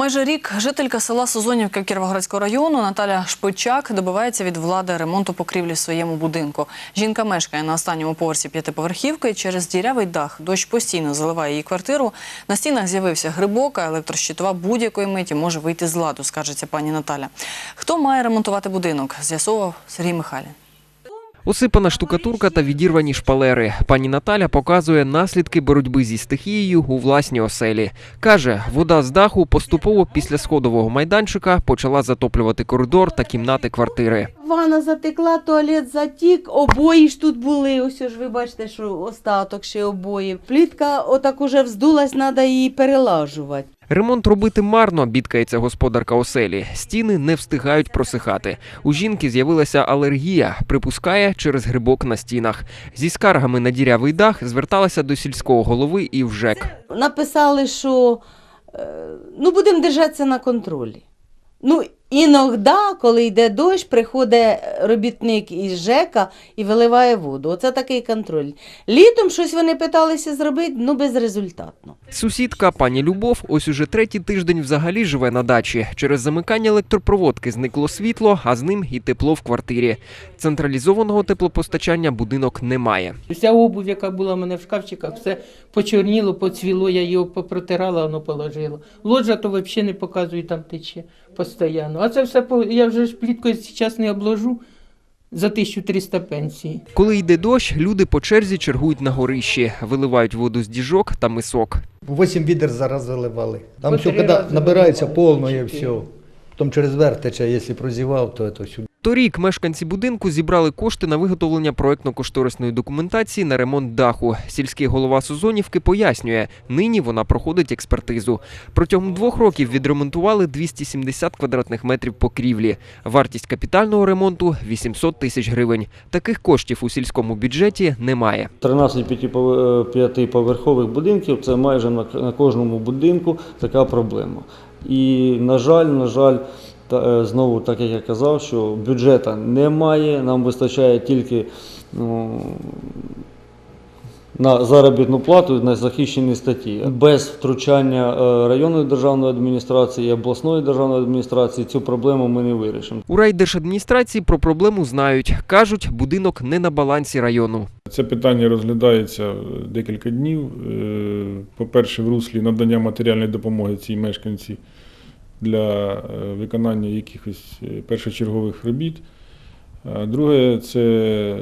Майже рік жителька села Созонівка Кіровоградського району Наталя Шпичак добивається від влади ремонту покрівлі в своєму будинку. Жінка мешкає на останньому поверсі п'ятиповерхівки. Через дірявий дах дощ постійно заливає її квартиру. На стінах з'явився грибок, а електрощитова будь-якої миті може вийти з ладу, скаржиться пані Наталя. Хто має ремонтувати будинок? З'ясовував Сергій Михайлін. Осипана штукатурка та відірвані шпалери. Пані Наталя показує наслідки боротьби зі стихією у власній оселі. Каже, вода з даху поступово після сходового майданчика почала затоплювати коридор та кімнати квартири. Ванна затекла, туалет затік, обої ж тут були. Ось ж ви бачите, що остаток ще обоїв. Плітка отак уже вздулась, треба її перелажувати. Ремонт робити марно, бідкається господарка оселі. Стіни не встигають просихати. У жінки з'явилася алергія, припускає через грибок на стінах. Зі скаргами на дірявий дах зверталася до сільського голови і в ЖЕК. Написали, що е, ну, будемо держатися на контролі. Ну, іноді, коли йде дощ, приходить робітник із ЖЕКа і виливає воду. Оце такий контроль. Літом щось вони питалися зробити, ну безрезультатно. Сусідка пані Любов ось уже третій тиждень взагалі живе на дачі. Через замикання електропроводки зникло світло, а з ним і тепло в квартирі. Централізованого теплопостачання будинок не має. Вся обувь, яка була в мене в шкафчиках, все почорніло, поцвіло, я його попротирала, воно положила. Лоджа то взагалі не показую, там тече постійно. А це все я вже ж пліткою зараз не обложу за 1300 пенсії. Коли йде дощ, люди по черзі чергують на горищі, виливають воду з діжок та мисок. Вісім відер зараз заливали. Там все, коли набирається повно і все. Потім через верх тече, якщо прозівав, то це сюди. Торік мешканці будинку зібрали кошти на виготовлення проектно-кошторисної документації на ремонт даху. Сільський голова Сузонівки пояснює, нині вона проходить експертизу. Протягом двох років відремонтували 270 квадратних метрів покрівлі. Вартість капітального ремонту 800 тисяч гривень. Таких коштів у сільському бюджеті немає. 13 п'ятипов- е, п'ятиповерхових будинків це майже на кожному будинку така проблема. І, на жаль, на жаль, та, е, знову, так як я казав, що бюджету немає, нам вистачає тільки ну, на заробітну плату на захищені статті. Без втручання е, районної державної адміністрації і обласної державної адміністрації цю проблему ми не вирішимо. У райдержадміністрації про проблему знають. Кажуть, будинок не на балансі району. Це питання розглядається е, декілька днів. По-перше, в руслі надання матеріальної допомоги цій мешканці для е, виконання якихось е, першочергових робіт. Друге це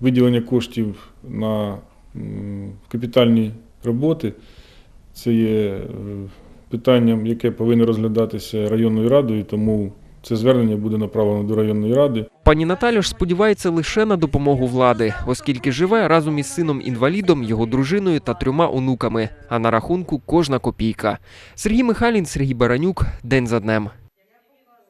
виділення коштів на капітальні роботи. Це є е, питанням, яке повинно розглядатися районною радою, тому це звернення буде направлено до районної ради. Пані Наталя ж сподівається лише на допомогу влади, оскільки живе разом із сином-інвалідом, його дружиною та трьома онуками. А на рахунку кожна копійка. Сергій Михайлін, Сергій Баранюк. День за днем.